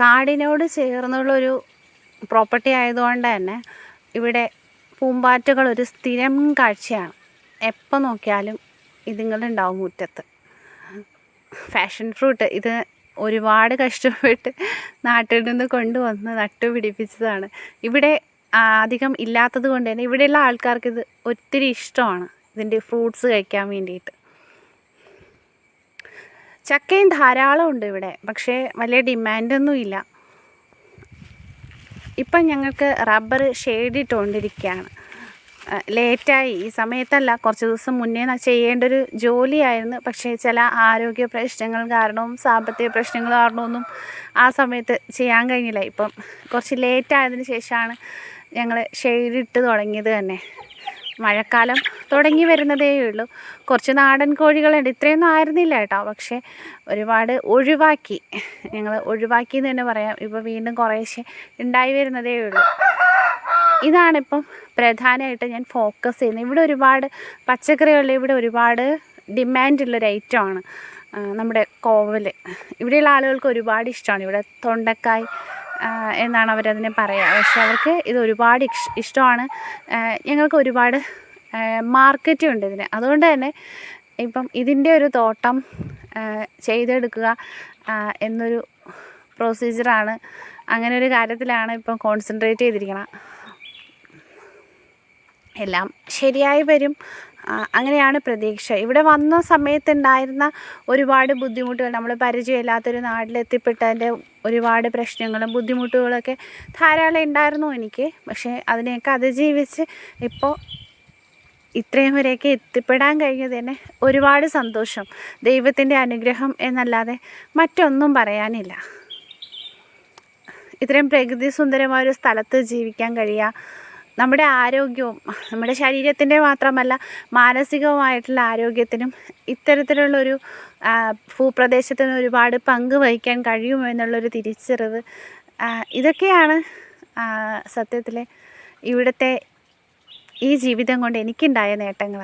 കാടിനോട് ചേർന്നുള്ളൊരു property ആയതുകൊണ്ട് തന്നെ ഇവിടെ പൂമ്പാറ്റകൾ ഒരു സ്ഥിരം കാഴ്ചയാണ്. എപ്പോൾ നോക്കിയാലും ഇതുങ്ങളുണ്ടാവും മുറ്റത്ത്. ഫാഷൻ ഫ്രൂട്ട് ഇത് ഒരുപാട് കഷ്ടപ്പെട്ട് നാട്ടിൽ നിന്ന് കൊണ്ടുവന്ന് നട്ടുപിടിപ്പിച്ചതാണ്. ഇവിടെ അധികം ഇല്ലാത്തത് കൊണ്ട് തന്നെ ഇവിടെയുള്ള ആൾക്കാർക്ക് ഇത് ഒത്തിരി ഇഷ്ടമാണ് ഇതിന്റെ ഫ്രൂട്ട്സ് കഴിക്കാൻ വേണ്ടിയിട്ട്. ചക്കയും ധാരാളം ഉണ്ട് ഇവിടെ. പക്ഷേ വലിയ ഡിമാൻഡൊന്നും ഇല്ല. ഇപ്പം ഞങ്ങൾക്ക് റബ്ബർ ഷെയ്ഡിട്ടുകൊണ്ടിരിക്കുകയാണ് ലേറ്റായി ഈ സമയത്തല്ല കുറച്ച് ദിവസം മുന്നേ ചെയ്യേണ്ട ഒരു ജോലിയായിരുന്നു. പക്ഷേ ചില ആരോഗ്യ പ്രശ്നങ്ങൾ കാരണവും സാമ്പത്തിക പ്രശ്നങ്ങൾ കാരണമൊന്നും ആ സമയത്ത് ചെയ്യാൻ കഴിഞ്ഞില്ല. ഇപ്പം കുറച്ച് ലേറ്റായതിന് ശേഷമാണ് ഞങ്ങൾ ഷെയ്ഡിട്ട് തുടങ്ങിയത് തന്നെ. മഴക്കാലം തുടങ്ങി വരുന്നതേ ഉള്ളൂ. കുറച്ച് നാടൻ കോഴികളുണ്ട്. ഇത്രയൊന്നും ആയിരുന്നില്ല കേട്ടോ. പക്ഷേ ഒരുപാട് ഒഴിവാക്കി. ഞങ്ങൾ ഒഴിവാക്കി എന്ന് തന്നെ പറയാം. ഇപ്പോൾ വീണ്ടും കുറേശ്ശെ ഉണ്ടായി വരുന്നതേ ഉള്ളൂ. ഇതാണിപ്പം പ്രധാനമായിട്ട് ഞാൻ ഫോക്കസ് ചെയ്യുന്നത്. ഇവിടെ ഒരുപാട് പച്ചക്കറികളിൽ ഇവിടെ ഒരുപാട് ഡിമാൻഡുള്ളൊരു ഐറ്റമാണ് നമ്മുടെ കോവൽ ഇവിടെയുള്ള ആളുകൾക്ക് ഒരുപാട് ഇഷ്ടമാണ്. ഇവിടെ തൊണ്ടക്കായ് എന്നാണ് അവരതിനെ പറയുക പക്ഷേ അവർക്ക് ഇത് ഒരുപാട് ഇഷ്- ഇഷ്ടമാണ്. ഞങ്ങൾക്ക് ഒരുപാട് മാർക്കറ്റും ഉണ്ട് ഇതിന്. അതുകൊണ്ട് തന്നെ ഇപ്പം ഇതിന്റെ ഒരു തോട്ടം ചെയ്തെടുക്കുക എന്നൊരു പ്രൊസീജിയറാണ് അങ്ങനെ ഒരു കാര്യത്തിലാണ് ഇപ്പം കോൺസെൻട്രേറ്റ് ചെയ്തിരിക്കണം. എല്ലാം ശരിയായി വരും. അങ്ങനെയാണ് പ്രതീക്ഷ. ഇവിടെ വന്ന സമയത്തുണ്ടായിരുന്ന ഒരുപാട് ബുദ്ധിമുട്ടുകൾ നമ്മൾ പരിചയമില്ലാത്തൊരു നാട്ടിലെത്തിപ്പെട്ടതിന്റെ ഒരുപാട് പ്രശ്നങ്ങളും ബുദ്ധിമുട്ടുകളൊക്കെ ധാരാളം ഉണ്ടായിരുന്നു എനിക്ക്. പക്ഷേ അതിനെയൊക്കെ അതിജീവിച്ച് ഇപ്പോൾ ഇത്രയും വരെയൊക്കെ എത്തിപ്പെടാൻ കഴിഞ്ഞത് തന്നെ ഒരുപാട് സന്തോഷം. ദൈവത്തിന്റെ അനുഗ്രഹം എന്നല്ലാതെ മറ്റൊന്നും പറയാനില്ല. ഇത്രയും പ്രകൃതി സുന്ദരമായ ഒരു സ്ഥലത്ത് ജീവിക്കാൻ കഴിയുക നമ്മുടെ ആരോഗ്യവും നമ്മുടെ ശരീരത്തിന്റെ മാത്രമല്ല മാനസികവുമായിട്ടുള്ള ആരോഗ്യത്തിനും ഇത്തരത്തിലുള്ളൊരു ഭൂപ്രദേശത്തിന് ഒരുപാട് പങ്ക് വഹിക്കാൻ കഴിയുമെന്നുള്ളൊരു തിരിച്ചറിവ് ഇതൊക്കെയാണ് സത്യത്തിൽ ഇവിടുത്തെ ഈ ജീവിതം കൊണ്ട് എനിക്കുണ്ടായ നേട്ടങ്ങൾ